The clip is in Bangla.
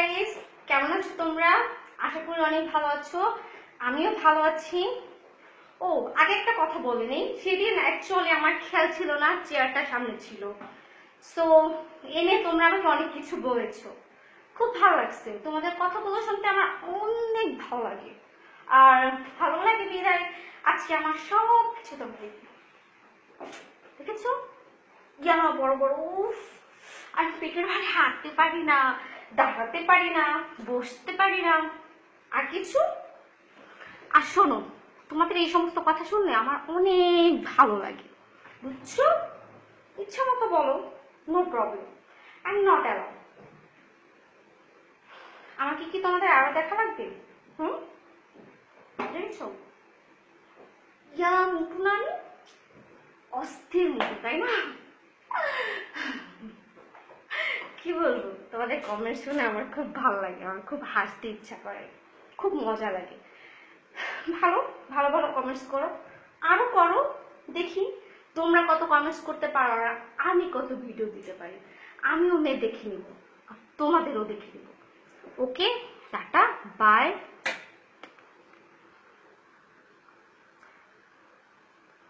গাইস কেমন আছো তোমরা? আশা করি অনেক ভালো আছো। আমিও ভালো আছি। ও, আগে একটা কথা বলে নেই। সেদিন অ্যাকচুয়ালি আমার খেয়াল ছিল না, চেয়ারটা সামনে ছিল। সো এনে তোমরা আমাকে অনেক কিছু বলেছ। খুব ভালো লাগছে। তোমাদের কথাগুলো শুনতে আমার অনেক ভালো লাগে। আর ভালো লাগে বিদায় আজকে আমার সব কিছু তোমরা দেখেছ? জামা বড় বড় উফ! আর পেটের ভারে হাঁটতে পারি না। দাঁড়াতে পারি না, বসতে পারি না। আর কিছু? আর শোনো, তোমাদের এই সমস্ত কথা শুনলে আমার অনেক ভালো লাগে। বুঝছ? ইচ্ছা মতো বলো no problem I am not allow আমাকে কি তোমাদের আরও দেখা লাগবে? হুম? দেখছ ইয়া মুটু নানি অস্থির মুটু তাই না? কি বলব? তোমাদের কমেন্ট শুনে আমার খুব ভালো লাগে, আমার খুব হাসতে ইচ্ছা করে, খুব মজা লাগে। ভালো ভালো ভালো কমেন্টস করো। আরও করো, দেখি তোমরা কত কমেন্টস করতে পারো না আমি কত ভিডিও দিতে পারি। আমিও মেয়ে দেখে নিব তোমাদেরও দেখে নিব। ওকে টাটা বাই